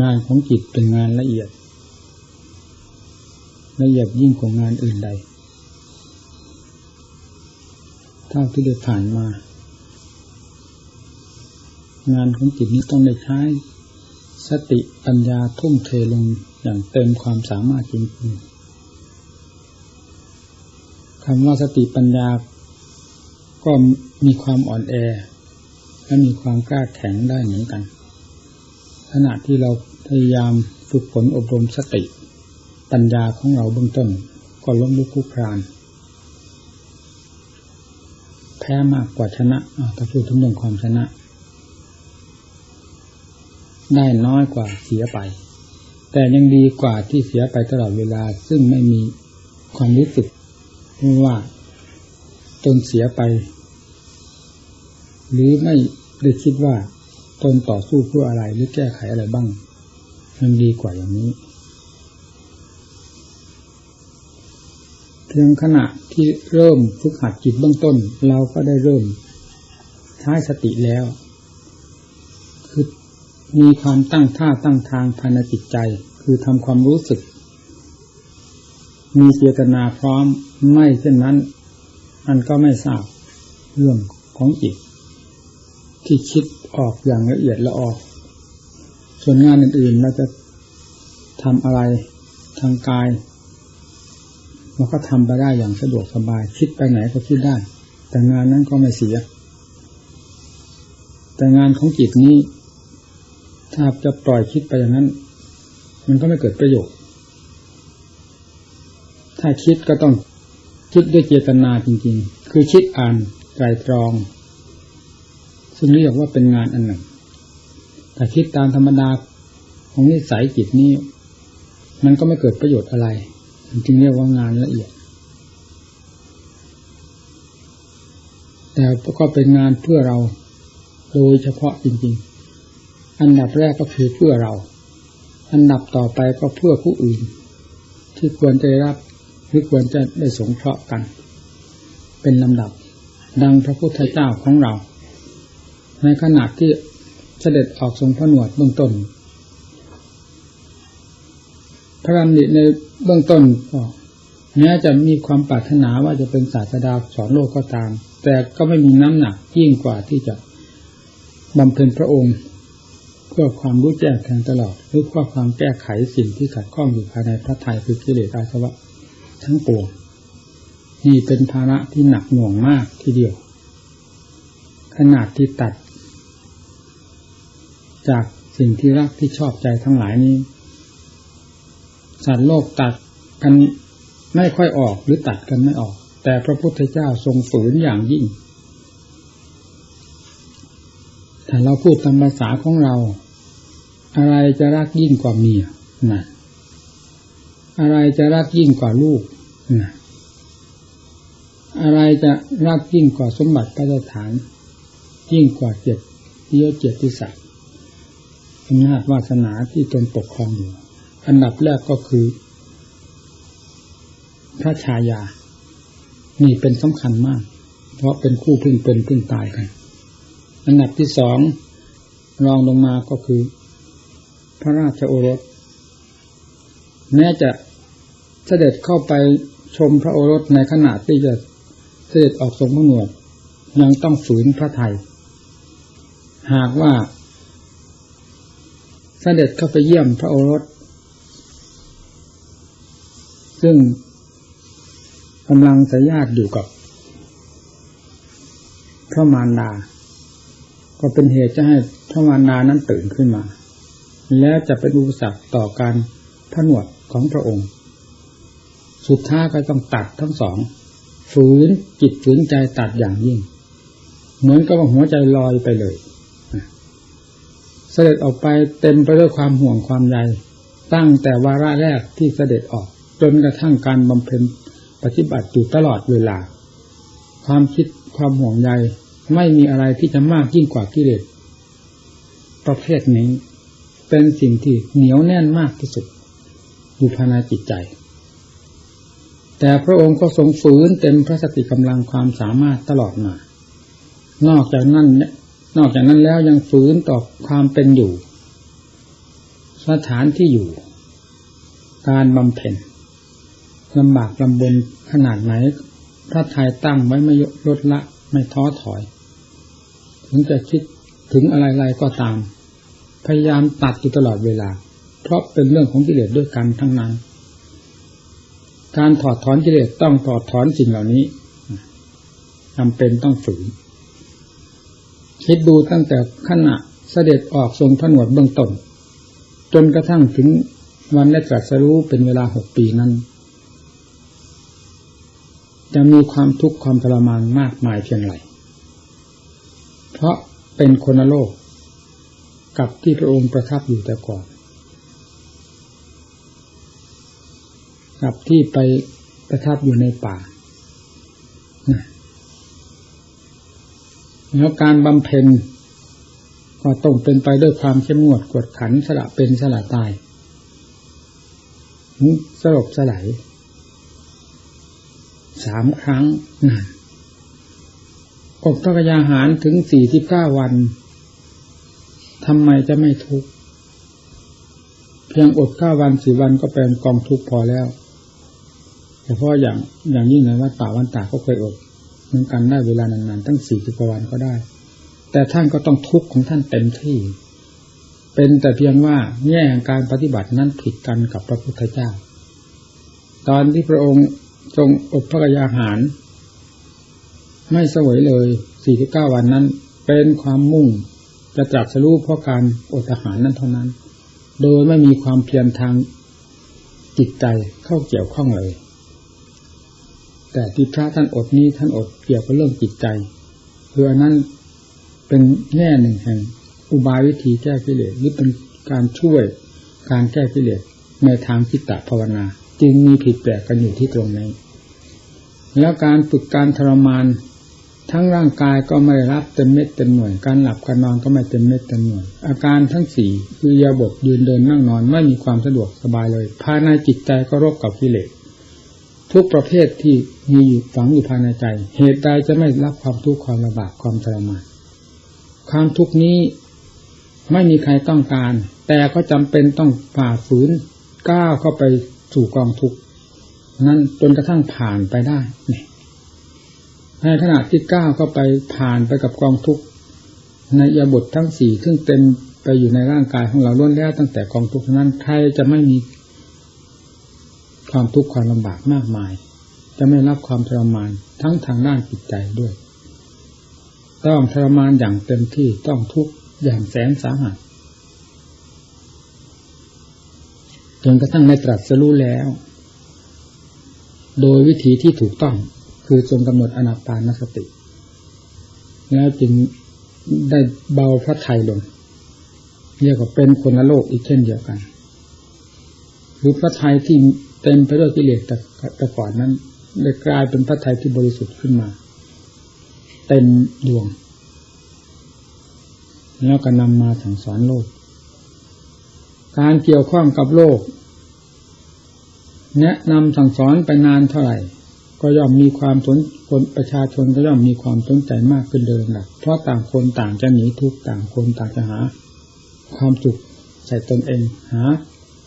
งานของจิตเป็นงานละเอียด ละเอียดยิ่งกว่างานอื่นใด เท่าที่ได้ผ่านมา งานของจิตนี้ต้องได้ใช้ สติปัญญาทุ่มเทลงอย่างเต็มความสามารถจริงๆคำว่าสติปัญญาก็มีความอ่อนแอ และมีความกล้าแข็งได้เหมือนกันขณะที่เรา พยายามฝึกฝนอบรมสติ ปัญญาของเราเบื้องต้นก็ล้มลุกคลุกคลาน แพ้มากกว่าชนะถ้าพูดถึงเรื่องความชนะ ได้น้อยกว่าเสียไป แต่ยังดีกว่าที่เสียไปตลอดเวลา ซึ่งไม่มีความรู้สึกว่าตนเสียไป หรือไม่ได้คิดว่าตนต่อสู้เพื่ออะไรหรือแก้ไขอะไรบ้าง ยังดีกว่าอย่างนี้ เพียงขณะที่เริ่มฝึกหัดจิตเบื้องต้น เราก็ได้เริ่มใช้สติแล้ว คือมีความตั้งท่าตั้งทางภายในจิตใจ คือทำความรู้สึก มีเจตนาพร้อมไม่เช่นนั้นมันก็ไม่ทราบเรื่องของจิตที่คิดออกอย่างละเอียดละออก ส่วนงานอื่นๆเราจะทำอะไรทางกายเราก็ทำไปได้อย่างสะดวกสบาย คิดไปไหนก็คิดได้ แต่งานนั้นก็ไม่เสีย แต่งานของจิตนี้ ถ้าจะปล่อยคิดไปอย่างนั้น มันก็ไม่เกิดประโยชน์ ถ้าคิดก็ต้องคิดด้วยเจตนาจริง ๆ คือคิดอ่านไตรตรอง ซึ่งเรียกว่าเป็นงานอันหนึ่ง แต่คิดตามธรรมดาของนิสัยจิตนี้ มันก็ไม่เกิดประโยชน์อะไรจึงเรียกว่างานละเอียด แต่ก็เป็นงานเพื่อเราโดยเฉพาะจริง ๆ อันดับแรกก็คือเพื่อเรา อันดับต่อไปก็เพื่อผู้อื่น ที่ควรจะรับหรือควรจะได้สงเคราะห์กัน เป็นลำดับดังพระพุทธเจ้าของเรา ในขณะที่ เสด็จออกทรงพระหนวดเบื้องต้น พระรำนิในเบื้องต้นก็แม้จะมีความปรารถนาว่าจะเป็นศาสดาสอนโลกก็ตาม แต่ก็ไม่มีน้ำหนักยิ่งกว่าที่จะบำเพ็ญพระองค์ เพื่อความรู้แจ้งแทงตลอดหรือเพื่อความแก้ไขสิ่งที่ขัดข้องอยู่ภายในพระทัยคือกิเลสอาสวะทั้งปวงนี่เป็นภาระที่หนักหน่วงมากทีเดียว ขนาดที่ตัด จากสิ่งที่รักที่ชอบใจทั้งหลายนี้ สัตว์โลกตัดกันไม่ค่อยออกหรือตัดกันไม่ออก แต่พระพุทธเจ้าทรงฝืนอย่างยิ่งถ้าเราพูดตามภาษาของเรา อะไรจะรักยิ่งกว่าเมียนะอะไรจะรักยิ่งกว่าลูกนะอะไรจะรักยิ่งกว่าสมบัติพระสถาน ยิ่งกว่าเจ็ดเยอะเจ็ดที่สัตว์ อำนาจวาสนาที่ตนปกครองอยู่ อันดับแรกก็คือ พระชายา นี่เป็นสำคัญมาก เพราะเป็นคู่พึ่งเป็นพึ่งตายกัน อันดับที่สองรองลงมาก็คือ พระราชโอรส แม้จะเสด็จเข้าไปชมพระโอรสในขณะที่จะเสด็จออกทรงพระหนวดยังต้องฝืนพระไทย หากว่า เสด็จเข้าไปเยี่ยมพระโอรส ซึ่งกำลังสยาดอยู่กับ พระมารดา ก็เป็นเหตุจะให้พระมารดานั้นตื่นขึ้นมา แล้วจะเป็นอุปสรรคต่อการผนวดของพระองค์ สุดท้ายก็ต้องตัดทั้งสอง ฝืนจิตฝืนใจตัดอย่างยิ่ง เหมือนกับหัวใจลอยไปเลย เสด็จออกไปเต็มไปด้วยความห่วงความใยตั้งแต่วาระแรกที่เสด็จออก จนกระทั่งการบำเพ็ญปฏิบัติอยู่ตลอดเวลา ความคิดความห่วงใยไม่มีอะไรที่จะมากยิ่งกว่ากิเลสประเภทนี้ เป็นสิ่งที่เหนียวแน่นมากที่สุดอยู่ภายในจิตใจ แต่พระองค์ก็ทรงฝืนเต็มพระสติกำลังความสามารถตลอดมา นอกจากนั้น นอกจากนั้นแล้วยังฝืนต่อความเป็นอยู่ สถานที่อยู่ การบำเพ็ญลำบากลำบนขนาดไหนพระไทยตั้งไว้ไม่ลดละไม่ท้อถอย ถึงจะคิดถึงอะไรๆก็ตาม พยายามตัดอยู่ตลอดเวลา เพราะเป็นเรื่องของกิเลสด้วยกันทั้งนั้น การถอดถอนกิเลสต้องถอดถอนสิ่งเหล่านี้จำเป็นต้องฝืน คิดดูตั้งแต่ขณะเสด็จออกทรงผนวดเบื้องต้นจนกระทั่งถึงวันได้ตรัสรู้เป็นเวลาหกปีนั้น จะมีความทุกข์ความทรมานมากมายเพียงไรเพราะเป็นคนโลก กับที่พระองค์ประทับอยู่แต่ก่อน กับที่ไปประทับอยู่ในป่า แล้วการบำเพ็ญก็ต้องเป็นไปด้วยความเข้มงวดกวดขันสละเป็นสละตายสลบสลายสามครั้งนั่นอบพระกยาหารถึงสี่สิบเก้าวันทำไมจะไม่ทุกข์เพียงอดเก้าวันสี่วันก็เป็นกองทุกข์พอแล้วเฉพาะอย่างอย่างยิ่งในวัดป่าวันตาก็เคยอด เหมือนกันได้เวลานานๆตั้งสี่สิบกว่าวันก็ได้ แต่ท่านก็ต้องทุกข์ของท่านเต็มที่ เป็นแต่เพียงว่าแง่การปฏิบัตินั้นผิดกันกับพระพุทธเจ้า ตอนที่พระองค์ทรงอบพระกยาหาร ไม่สวยเลยสี่สิบเก้าวันนั้น เป็นความมุ่งจะจับสรู้เพราะการอดอาหารนั้นเท่านั้น โดยไม่มีความเพียรทางจิตใจเข้าเกี่ยวข้องเลย แต่ที่พระท่านอดนี้ท่านอดเกี่ยวกับเรื่องจิตใจคืออันนั้นเป็นแง่หนึ่งแห่งอุบายวิธีแก้กิเลสหรือเป็นการช่วยการแก้กิเลสในทางจิตตภาวนา จึงมีผิดแปลกกันอยู่ที่ตรงนี้ แล้วการฝึกการทรมานทั้งร่างกายก็ไม่รับเต็มเม็ดเต็มหน่วย การหลับการนอนก็ไม่เต็มเม็ดเต็มหน่วย อาการทั้งสี่คือยาบทยืนเดินนั่งนอนไม่มีความสะดวกสบายเลย ภายในจิตใจก็รบกับกิเลสทุกประเภทที่ มีอยู่ฝังอยู่ภายในใจ เหตุใดจะไม่รับความทุกข์ความลำบากความทรมานความทุกข์นี้ไม่มีใครต้องการ แต่ก็จำเป็นต้องฝ่าฝืนก้าวเข้าไปสู่กองทุกข์นั้นจนกระทั่งผ่านไปได้เนี่ยในขณะที่ก้าวเข้าไปผ่านไปกับกองทุกข์ในยาบททั้งสี่ซึ่งเต็มไปอยู่ในร่างกายของเราล้วนแล้วตั้งแต่กองทุกข์นั้นใครจะไม่มีความทุกข์ความลำบากมากมาย จะไม่รับความทรมานทั้งทางด้านจิตใจด้วย ต้องทรมานอย่างเต็มที่ต้องทุกข์อย่างแสนสาหัสจนกระทั่งในตรัสรู้แล้ว โดยวิธีที่ถูกต้องคือทรงกำหนดอนาปานสติ แล้วจึงได้เบาพระไทยลงเรียกว่าเป็นคนละโลกอีกเช่นเดียวกันคือพระไทยที่เต็มไปด้วยกิเลสแต่ก่อนนั้น ได้กลายเป็นพระไทยที่บริสุทธิ์ขึ้นมา เต็มดวง แล้วก็นำมาสั่งสอนโลก การเกี่ยวข้องกับโลกแนะนำสั่งสอนไปนานเท่าไหร่ ก็ย่อมมีความสนคนประชาชนก็ย่อมมีความสนใจมากขึ้นเดิมนะเพราะต่างคนต่างจะหนีทุกต่างคนต่างจะหา ความสุขใส่ตนเองหา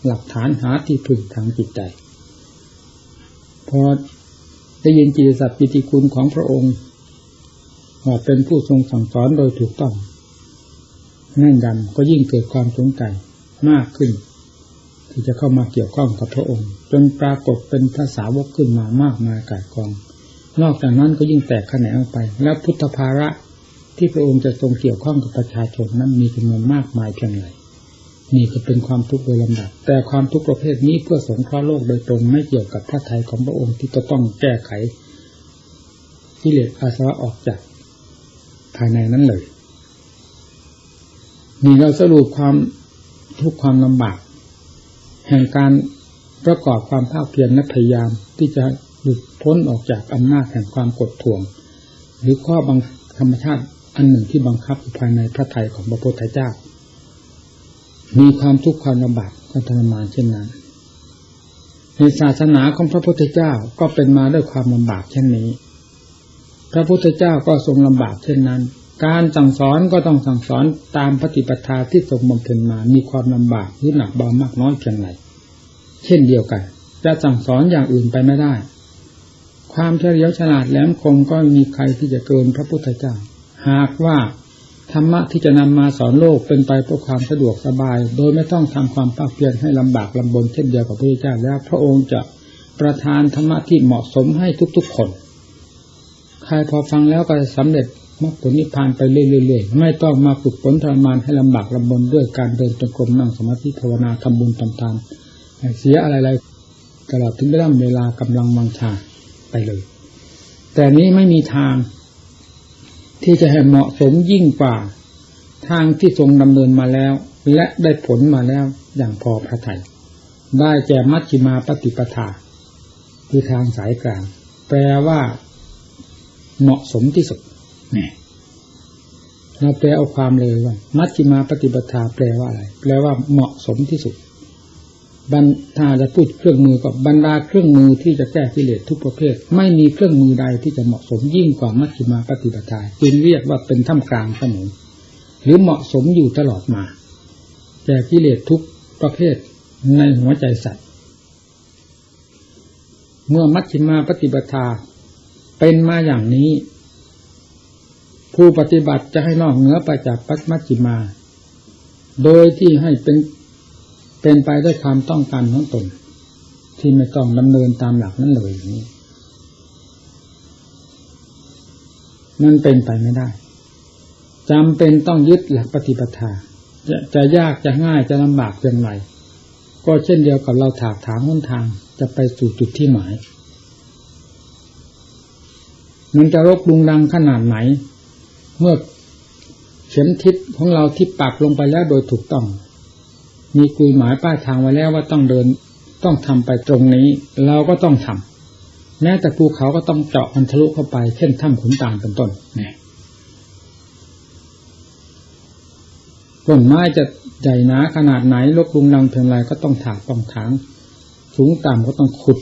หลักฐานหาที่พึ่งทางจิตใจ พอ ได้ยินจิตสัตว์ปิติคุณของพระองค์ว่าเป็นผู้ทรงสั่งสอนโดยถูกต้องแน่นดำก็ยิ่งเกิดความสนใจมากขึ้น ที่จะเข้ามาเกี่ยวข้องกับพระองค์ จนปรากฏเป็นภาษาวกขึ้นมามากมายกายกอง นอกจากนั้นก็ยิ่งแตกแขนงออกไป และพุทธภาระที่พระองค์จะทรงเกี่ยวข้องกับประชาชนนั้นมีจำนวนมากมายเพียงไร นี่ก็เป็นความทุกข์โดยลำดับ แต่ความทุกข์ประเภทนี้เพื่อสงเคราะห์โลกโดยตรงไม่เกี่ยวกับพระทัยของพระองค์ที่จะต้องแก้ไขที่เลสอาสวะออกจากภายในนั้นเลยนี่เราสรุปความทุกข์ความลำบาก แห่งการประกอบความภาคเพียรและพยายามที่จะหลุดพ้นออกจากอำนาจแห่งความกดท่วง หรือข้อบังธรรมชาติอันหนึ่งที่บังคับภายในพระทัยของพระพุทธเจ้า มีความทุกข์ความลำบากก็ทรมานเช่นนั้นในศาสนาของพระพุทธเจ้าก็เป็นมาด้วยความลำบากเช่นนี้ พระพุทธเจ้าก็ทรงลำบากเช่นนั้น การสั่งสอนก็ต้องสั่งสอนตามปฏิปทาที่ทรงบำเพ็ญมา มีความลำบากหรือหนักเบามากน้อยเพียงไรเช่นเดียวกัน จะสั่งสอนอย่างอื่นไปไม่ได้ ความเฉลียวฉลาดแหลมคมก็มีใครที่จะเกินพระพุทธเจ้า หากว่า ธรรมะที่จะนำมาสอนโลกเป็นไปเพื่อความสะดวกสบาย โดยไม่ต้องทำความภาคเพียรให้ลำบากลำบนเช่นเดียวกับพระพุทธเจ้าแล้วพระองค์จะประทานธรรมะที่เหมาะสมให้ทุกๆคน ใครพอฟังแล้วก็จะสำเร็จมรรคผลนิพพานไปเรื่อยๆไม่ต้องมาฝึกฝนทรมานให้ลำบากลำบนด้วยการเดินจงกรมนั่งสมาธิภาวนาทำบุญทำทานเสียอะไรๆตลอดถึงเวลาเวลากำลังวังชาไปเลย แต่นี้ไม่มีทาง ที่จะให้เหมาะสมยิ่งกว่า ทางที่ทรงดำเนินมาแล้ว และได้ผลมาแล้วอย่างพอพระทยัยได้แก่มัชฌิมาปฏิปทาคือทางสายกลาง แปลว่าเหมาะสมที่สุดนี่เราแปลเอาความเลยว่า มัชฌิมาปฏิปทาแปลว่าอะไร แปลว่าเหมาะสมที่สุด บรรถ้าจะพูดเครื่องมือกับบรรดาเครื่องมือที่จะแก้กิเลสทุกประเภท ไม่มีเครื่องมือใดที่จะเหมาะสมยิ่งกว่ามัชฌิมาปฏิปทาจึงเรียกว่าเป็นท่ามกลางเสมอหรือเหมาะสมอยู่ตลอดมาแก้กิเลสทุกประเภทในหัวใจสัตว์ เมื่อมัชฌิมาปฏิปทาเป็นมาอย่างนี้ ผู้ปฏิบัติจะให้นอกเหนือไปจากปัจมัชฌิมา โดยที่ให้เป็น เป็นไปด้วยความต้องการของตน ที่ไม่ต้องดำเนินตามหลักนั้นเลยอย่างนี้นั่นเป็นไปไม่ได้จำเป็นต้องยึดหลักปฏิปทาจะจะยากจะง่ายจะลำบากเพียงไร ก็เช่นเดียวกับเราถากถางหนทางจะไปสู่จุดที่หมาย มันจะรบลุงดังขนาดไหน เมื่อเข็มทิศของเราที่ปักลงไปแล้วโดยถูกต้อง มีกุยหมายป้ายทางไว้แล้วว่าต้องเดินต้องทำไปตรงนี้ เราก็ต้องทำแม้แต่ภูเขาก็ต้องเจาะมันทะลุเข้าไปเช่นถ้ำขุนตาลเป็นต้นนี่ต้นไม้จะใหญ่หนาขนาดไหนลกลุงลังเพียงไรก็ต้องถากต้องถางสูงต่ำก็ต้องขุด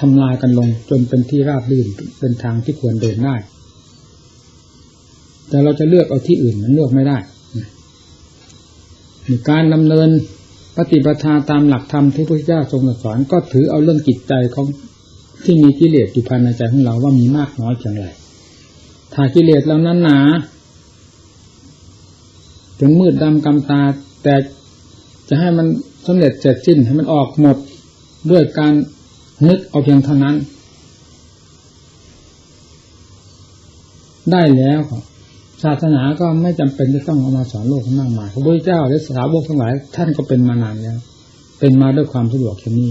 ทำลายกันลง จนเป็นที่ราบรื่นเป็นทางที่ควรเดินได้ แต่เราจะเลือกเอาที่อื่นมันเลือกไม่ได้ การดำเนินปฏิปทาตามหลักธรรมที่พระเจ้าทรงสอนก็ถือเอาเรื่องจิตใจของที่มีกิเลสอยู่ภายในใจของเราว่ามีมากน้อยเพียงไรถ้ากิเลสเรานั้นหนา ถึงมืดดำกำตา แต่จะให้มันสำเร็จเสร็จสิ้นให้มันออกหมดด้วยการนึกเอาเพียงเท่านั้น ได้แล้ว ศาสนาก็ไม่จำเป็นจะต้องเอามาสอนโลกมากมายพระพุทธเจ้าและสาวกทั้งหลายท่านก็เป็นมานานแล้ว เป็นมาด้วยความสะดวกเช่นนี้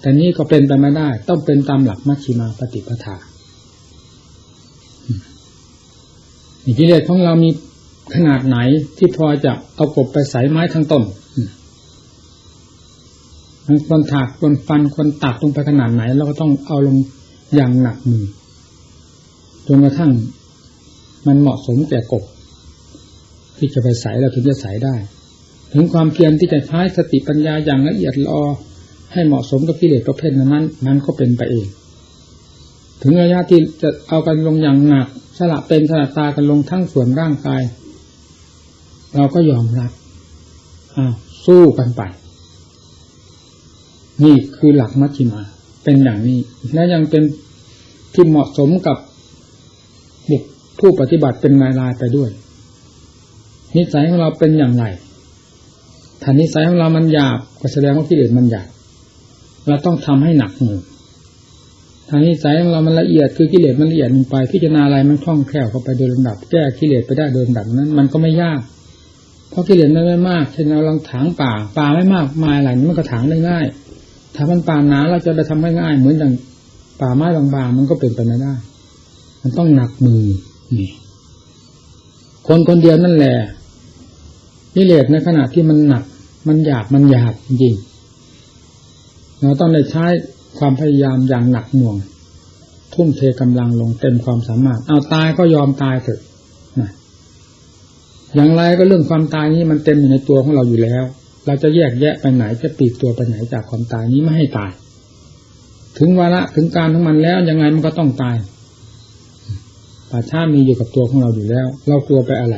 แต่นี้ก็เป็นไปไม่ได้ ต้องเป็นตามหลักมัชฌิมาปฏิปทาอิเลสของเรามีขนาดไหนที่พอจะเอากบไปใส่ไม้ทั้งต้นมันคนถากคนฟันคนตัดลงไปขนาดไหนเราก็ต้องเอาลงอย่างหนักมือจนกระทั่ง มันเหมาะสมแก่กบ ที่จะไปใส่เราถึงจะใส่ได้ ถึงความเพียรที่จะใช้สติปัญญาอย่างละเอียดรอให้เหมาะสมกับกิเลสประเภทนั้นนั้นก็เป็นไปเอง ถึงระยะที่จะเอากันลงอย่างหนักสละเป็นสละตากันลงทั้งส่วนร่างกาย เราก็ยอมรับอ้าวสู้กันไป นี่คือหลักมัชฌิมา เป็นอย่างนี้ และยังเป็นที่เหมาะสมกับ ผู้ปฏิบัติเป็นรายรายไปด้วย นิสัยของเราเป็นอย่างไรถ้านิสัยของเรามันหยาบก็แสดงว่ากิเลสมันหยาบเราต้องทำให้หนักมือถ้านิสัยของเรามันละเอียดคือกิเลสมันละเอียดลงไปพิจารณาอะไรมันคล่องแคล่วเข้าไปโดยลำดับ แก้กิเลสไปได้โดยลำดับนั้น มันก็ไม่ยาก เพราะกิเลสมันไม่มากเช่นเราลองถางป่าป่าไม่มากมาอะไรมันก็ถางได้ง่าย ถ้ามันป่าหนาเราจะไปทำให้ง่ายเหมือนอย่างป่าไม้บางๆมันก็เป็นไปไม่ได้ มันต้องหนักมือ นี่คนคนเดียวนั่นแหละกิเลสในขณะที่มันหนัก มันหยาบมันหยาบจริงเราต้องได้ใช้ความพยายามอย่างหนักหน่วง ทุ่มเทกำลังลงเต็มความสามารถ เอาตายก็ยอมตายเถอะอย่างไรก็เรื่องความตายนี้มันเต็มอยู่ในตัวของเราอยู่แล้ว เราจะแยกแยะไปไหนจะปีกตัวไปไหนจากความตายนี้ไม่ให้ตาย ถึงวาระถึงการของมันแล้วยังไงมันก็ต้องตาย ป่าช้ามีอยู่กับตัวของเราอยู่แล้ว เรากลัวไปอะไร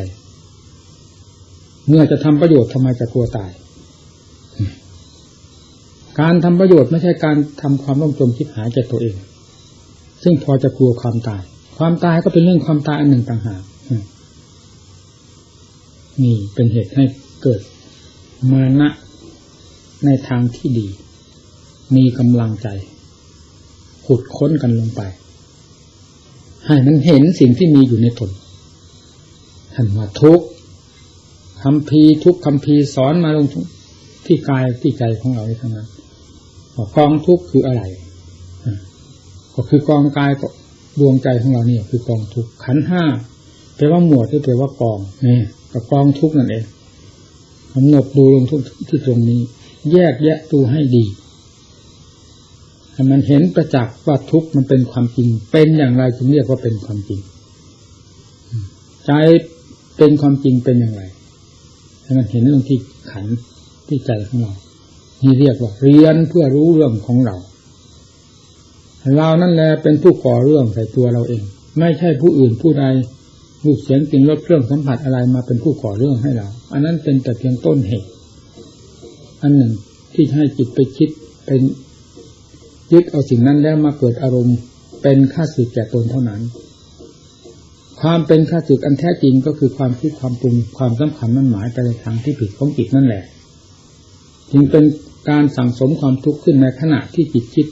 เมื่อจะทำประโยชน์ทำไมจะกลัวตาย การทำประโยชน์ไม่ใช่การทำความร่มจมคิดหายแก่ตัวเอง ซึ่งพอจะกลัวความตาย ความตายก็เป็นเรื่องความตายอันหนึ่งต่างหากนี่เป็นเหตุให้เกิดมานะในทางที่ดี มีกำลังใจ ขุดค้นกันลงไป ให้มันเห็นสิ่งที่มีอยู่ในตนท่านว่าทุกคำพีทุกคำพีสอนมาลงที่กายที่ใจของเราทั้งนั้นกองทุกคืออะไร ก็คือกองกายก็ดวงใจของเราเนี่ยคือกองทุกขันห้าแปลว่าหมวดที่แปลว่ากองนี่ก็กองทุกนั่นเองกำหนดดูลงทุกที่ตรงนี้ แยกแยะดูให้ดี ให้มันเห็นประจักษ์ว่าทุกมันเป็นความจริง เป็นอย่างไรจึงเรียกว่าเป็นความจริง ใจเป็นความจริงเป็นอย่างไรให้มันเห็นเรื่องที่ขันที่ใจของเรานี่เรียกว่าเรียนเพื่อรู้เรื่องของเราเรานั่นแหละเป็นผู้ก่อเรื่องใส่ตัวเราเอง ไม่ใช่ผู้อื่นผู้ใดรูปเสียงกลิ่นรสเครื่องสัมผัสอะไรมาเป็นผู้ก่อเรื่องให้เรา อันนั้นเป็นแต่เพียงต้นเหตุ อันหนึ่งที่ให้จิตไปคิดเป็น ยึดเอาสิ่งนั้นแล้วมาเกิดอารมณ์เป็นค่าสึกแก่ตนเท่านั้น ความเป็นค่าสึกอันแท้จริงก็คือความคิดความปรุงความสำคัญมั่นหมายไปในทางที่ผิดของจิตนั่นแหละ จึงเป็นการสั่งสมความทุกข์ขึ้นในขณะที่จิตคิด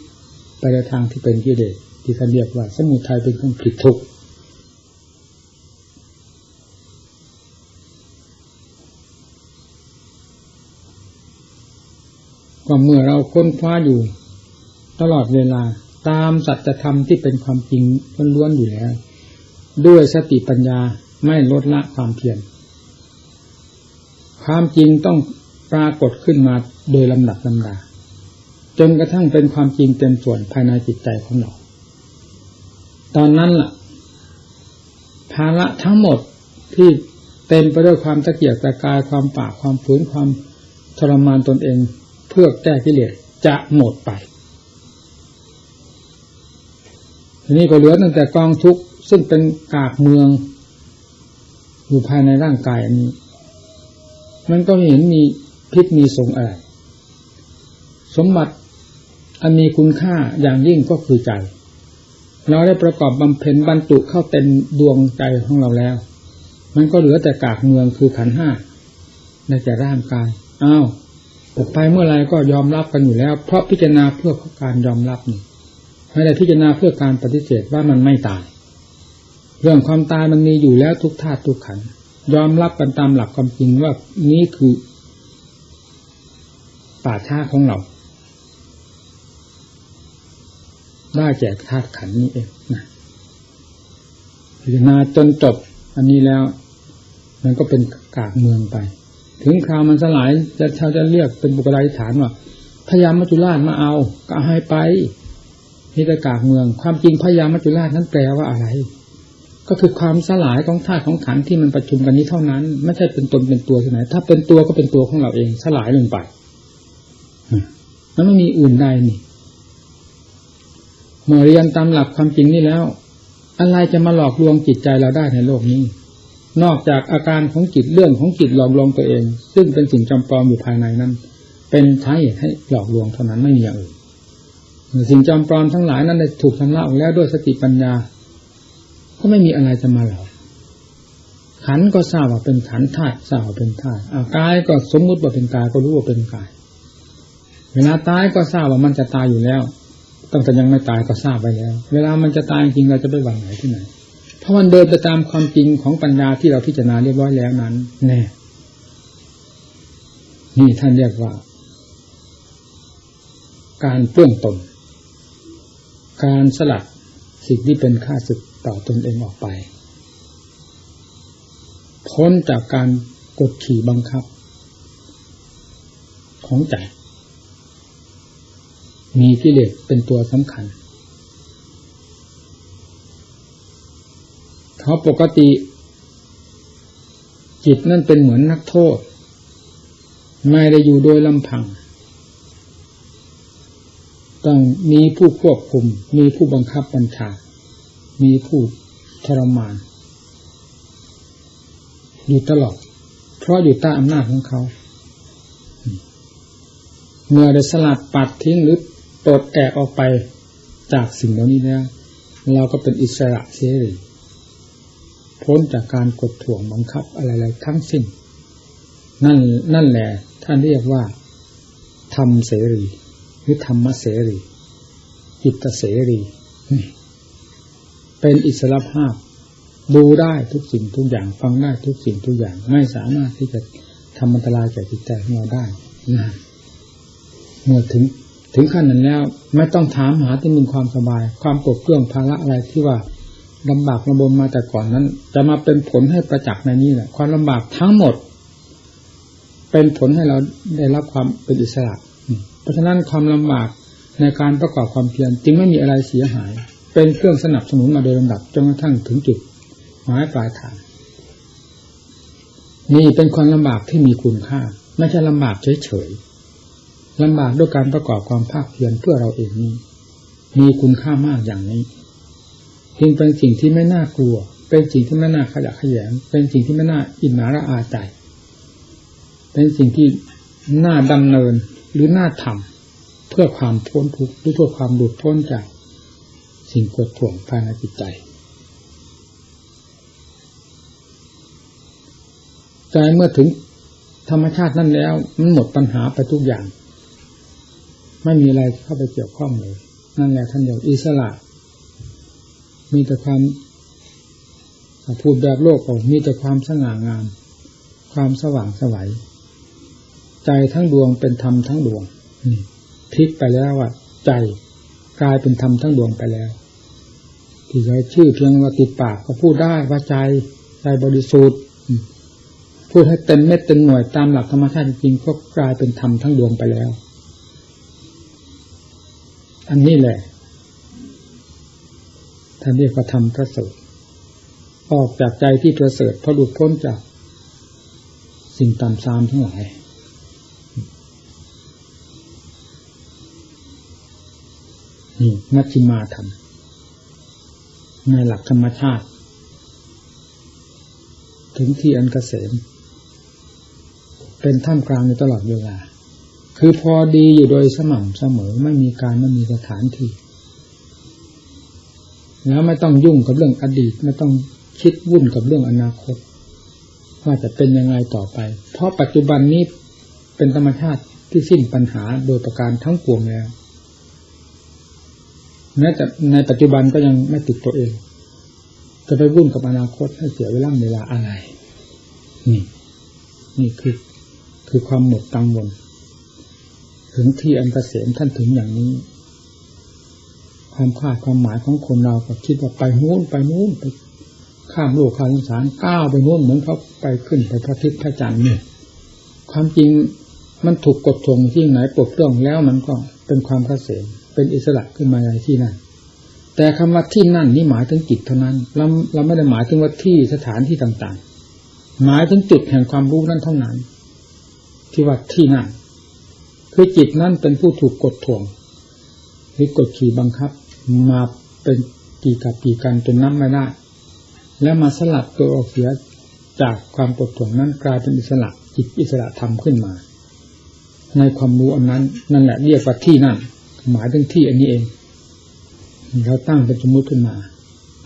ไปในทางที่เป็นกิเลสที่เขาเรียกว่า สมุทัยเป็นเครื่องผิดทุกข์ก็เมื่อเราค้นคว้าอยู่ ตลอดเวลาตามสัจธรรมที่เป็นความจริงล้วนๆอยู่แล้ว ด้วยสติปัญญาไม่ลดละความเพียรความจริงต้องปรากฏขึ้นมาโดยลำดับลำดาจนกระทั่งเป็นความจริงเต็มส่วนภายในจิตใจของเรา ตอนนั้นล่ะ ภาระทั้งหมดที่เต็มไปด้วยความตะเกียกตะกายความป่าความฝืนความทรมานตนเอง เพื่อแก้กิเลสจะหมดไป ทีนี้ก็เหลือตั้งแต่กองทุกข์ซึ่งเป็นกากเมือง อยู่ภายในร่างกายอันนี้ มันก็เห็นมีพิษมีสงอะไร สมบัติอันมีคุณค่าอย่างยิ่งก็คือใจ เราได้ประกอบบำเพ็ญบรรจุเข้าเต็มดวงใจของเราแล้ว มันก็เหลือแต่กากเมืองคือขันห้าในแต่ร่างกายอ้าวตกไปเมื่อไรก็ยอมรับกันอยู่แล้ว เพราะพิจารณาเพื่อการยอมรับนี่ ไม่ได้พิจารณาเพื่อการปฏิเสธว่ามันไม่ตาย เรื่องความตายมันมีอยู่แล้วทุกธาตุทุกขันยอมรับกันตามหลักความจริงว่านี้คือ ป่าช้าของเรา ได้แก่ธาตุขันนี้เองนะพิจารณาจนจบอันนี้แล้ว มันก็เป็นกากเมืองไป ถึงคราวมันสลายจะชาวจะเรียกเป็นบุคลาธิฐานว่าพยายามัจจุราชมาเอา ก็ให้ไป นี่ตกากเมือง ความจริงพยามัจจุราชนั้นแปลว่าอะไร ก็คือความสลายของธาตุของขันที่มันประชุมกันนี้เท่านั้น ไม่ใช่เป็นตนเป็นตัวที่ไหน ถ้าเป็นตัวก็เป็นตัวของเราเองสลายลงไปมันไม่มีอื่นใดนี่เมื่อเรียนตามหลักความจริงนี่แล้ว อะไรจะมาหลอกลวงจิตใจเราได้ในโลกนี้ นอกจากอาการของจิตเรื่องของจิตหลอกลวงตัวเอง ซึ่งเป็นสิ่งจำปลอมอยู่ภายในนั้น เป็นใช้ให้หลอกลวงเท่านั้นไม่มีอย่างอื่น สิ่งจำปลอมทั้งหลายนั้นได้ถูกชำระออกแล้วด้วยสติปัญญา ก็ไม่มีอะไรจะมาหลอกขันก็ทราบว่าเป็นขันธาตุทราบว่าเป็นธาตุกายก็สมมุติว่าเป็นกายก็รู้ว่าเป็นกาย เวลาตายก็ทราบว่ามันจะตายอยู่แล้วตั้งแต่ยังไม่ตายก็ทราบไปแล้ว เวลามันจะตายจริงเราจะไปหวังไหนที่ไหน เพราะมันเดินไปตามความจริงของปัญญาที่เราพิจารณาเรียบร้อยแล้วนั้น แน่ นี่ท่านเรียกว่า การเปื้องตน การสลัดสิ่งที่เป็นค่าศึกต่อตนเองออกไป พ้นจากการกดขี่บังคับ ของใจ มีกิเลสเป็นตัวสำคัญเพราะปกติ จิตนั่นเป็นเหมือนนักโทษ ไม่ได้อยู่โดยลำพัง ต้องมีผู้ควบคุม มีผู้บังคับบัญชา มีผู้ทรมาน อยู่ตลอด เพราะอยู่ใต้อำนาจของเขา เมื่อได้สลัดปัดทิ้งหรือปลดแอกออกไปจากสิ่งเหล่านี้แล้ว เราก็เป็นอิสระเสรีพ้นจากการกดถ่วงบังคับอะไรๆทั้งสิ้น นั่นนั่นแหละท่านเรียกว่าธรรมเสรี หรือธรรมเสรีจิตเสรี เป็นอิสระภาพ ดูได้ทุกสิ่งทุกอย่าง ฟังได้ทุกสิ่งทุกอย่าง ไม่สามารถที่จะทำอันตรายแก่จิตใจของเราได้นะเมื่อถึงถึงขั้นนั้นแล้ว ไม่ต้องถามหาที่มีความสบาย ความปวดเครื่องภาระอะไรที่ว่าลำบากลำบนมาแต่ก่อนนั้น จะมาเป็นผลให้ประจักษ์ในนี้แหละความลำบากทั้งหมด เป็นผลให้เราได้รับความเป็นอิสระ เพราะฉะนั้นความลำบากในการประกอบความเพียรจึงไม่มีอะไรเสียหาย เป็นเครื่องสนับสนุนมาโดยลำดับจนกระทั่งถึงจุดหมายปลายทางนี่เป็นความลำบากที่มีคุณค่า ไม่ใช่ลำบากเฉยๆลำบากด้วยการประกอบความภาคเพียรเพื่อเราเองนี้มีคุณค่ามากอย่างนี้จึงเป็นสิ่งที่ไม่น่ากลัว เป็นสิ่งที่ไม่น่าขยะแขยงเป็นสิ่งที่ไม่น่าอินนาระอาใจ เป็นสิ่งที่น่าดำเนิน หรือน่าทำเพื่อความพ้นทุกข์หรือเพื่อความหลุดพ้นจากสิ่งกดถ่วงภายในจิตใจ ใจเมื่อถึงธรรมชาตินั่นแล้ว มันหมดปัญหาไปทุกอย่าง ไม่มีอะไรเข้าไปเกี่ยวข้องเลย นั่นแหละท่านเดียวอิสระ มีแต่ความพูดแบบโลกออกมีแต่ความสง่างาม ความสว่างสวัย ใจทั้งดวงเป็นธรรมทั้งดวงพลิกไปแล้วว่าใจกลายเป็นธรรมทั้งดวงไปแล้ว ที่เราชื่อเพียงว่าติดปากก็พูดได้ว่าใจใจบริสุทธิ์พูดให้เต็มเม็ดเต็มหน่วยตามหลักธรรมชาติจริงก็กลายเป็นธรรมทั้งดวงไปแล้ว อันนี้แหละท่านเรียกว่าธรรมประเสริฐออกจากใจที่ประเสริฐพอหลุดพ้นจาก สิ่งต่ำซามทั้งหลาย นี่มัชฌิมาธรรมในหลักธรรมชาติ ถึงที่อันกเกษม เป็นท่ามกลางในตลอดเวลา คือพอดีอยู่โดยสม่ำเสมอไม่มีการไม่มีสถานที่ แล้วไม่ต้องยุ่งกับเรื่องอดีต ไม่ต้องคิดวุ่นกับเรื่องอนาคต ว่าจะเป็นยังไงต่อไป เพราะปัจจุบันนี้เป็นธรรมชาติที่สิ้นปัญหาโดยประการทั้งปวงแล้ว แม้แต่ในปัจจุบันก็ยังไม่ติดตัวเอง จะไปวุ่นกับอนาคตให้เสียเวลาเวลาอะไร นี่ นี่คือคือความหมดกังวล ถึงที่อันเกษมท่านถึงอย่างนี้ ความคาดความหมายของคนเราก็คิดว่าไปนู้นไปนู้นไปข้ามโลกข้ามสงสารก้าวไปนู้นเหมือนเขาไปขึ้นไปพระทิศพระจันทร์เนี่ยความจริงมันถูกกดทวงที่ไหนปลดเปลื้องแล้วมันก็เป็นความเกษม เป็นอิสระขึ้นมาในที่นั่นแต่คำว่าที่นั่นนี่หมายถึงจิตเท่านั้น เราเราไม่ได้หมายถึงว่าที่สถานที่ต่างๆ หมายถึงจุดแห่งความรู้นั่นเท่านั้น ที่ว่าที่นั่นคือจิตนั่นเป็นผู้ถูกกดถ่วงหรือกดขี่บังคับ มาเป็นกี่กับกี่กันจนน้ำไม่ได้ แล้วมาสลัดตัวออกเสียจากความกดถ่วงนั้นกลายเป็นอิสระจิตอิสระธรรมขึ้นมา ในความรู้อันนั้น นั่นแหละเรียกว่าที่นั่น หมายถึงที่อันนี้เองเราตั้งเป็นสมมติขึ้นมา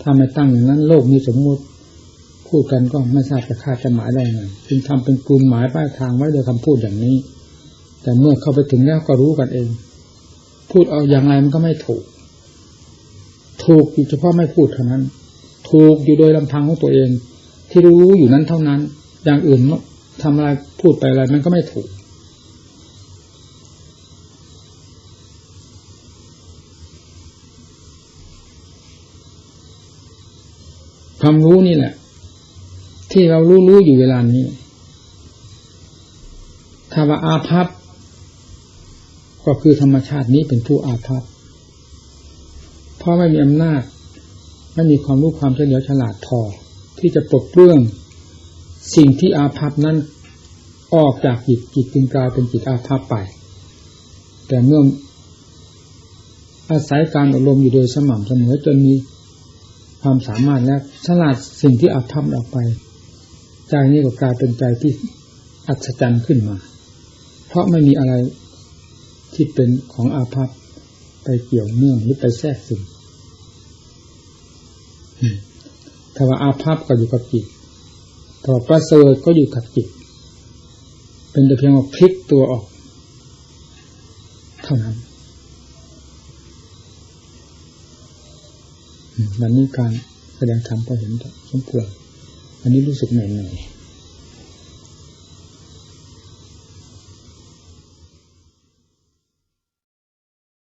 ถ้าไม่ตั้งอย่างนั้น โลกมีสมมติพูดกันก็ไม่ทราบจะคาดจะหมายได้ไงจึงทำเป็นกลุ่มหมายป้ายทางไว้โดยคำพูดอย่างนี้ แต่เมื่อเข้าไปถึงแล้วก็รู้กันเอง พูดเอาอย่างไรมันก็ไม่ถูก ถูกอยู่เฉพาะไม่พูดเท่านั้น ถูกอยู่โดยลำพังของตัวเอง ที่รู้อยู่นั้นเท่านั้น อย่างอื่นทำอะไรพูดไปอะไรมันก็ไม่ถูก ความรู้นี่แหละ ที่เรารู้รู้อยู่เวลานี้ถ้าว่าอาภัพก็คือธรรมชาตินี้เป็นผู้อาภัพเพราะไม่มีอำนาจไม่มีความรู้ความเฉลียวฉลาดพอที่จะปลดเปลื้องสิ่งที่อาภัพนั้นออกจากจิตจิตจึงกลายเป็นจิตอาภัพไป แต่เมื่ออาศัยการอบรมอยู่โดยสม่ำเสมอจนมี ความสามารถและฉลาดสิ่งที่อาภัพออกไปใจนี้ก็กลายเป็นใจที่อัศจรรย์ขึ้นมา เพราะไม่มีอะไรที่เป็นของอาภัพไปเกี่ยวเนื่องหรือไปแทรกซึมถ้าว่าอาภัพก็อยู่กับจิตถ้าว่าประเสริฐก็อยู่กับจิต เป็นแต่เพียงว่าพลิกตัวออก เท่านั้น วันนี้การแสดงธรรมก็เห็นสมควรอันนี้รู้สึกเหนื่อย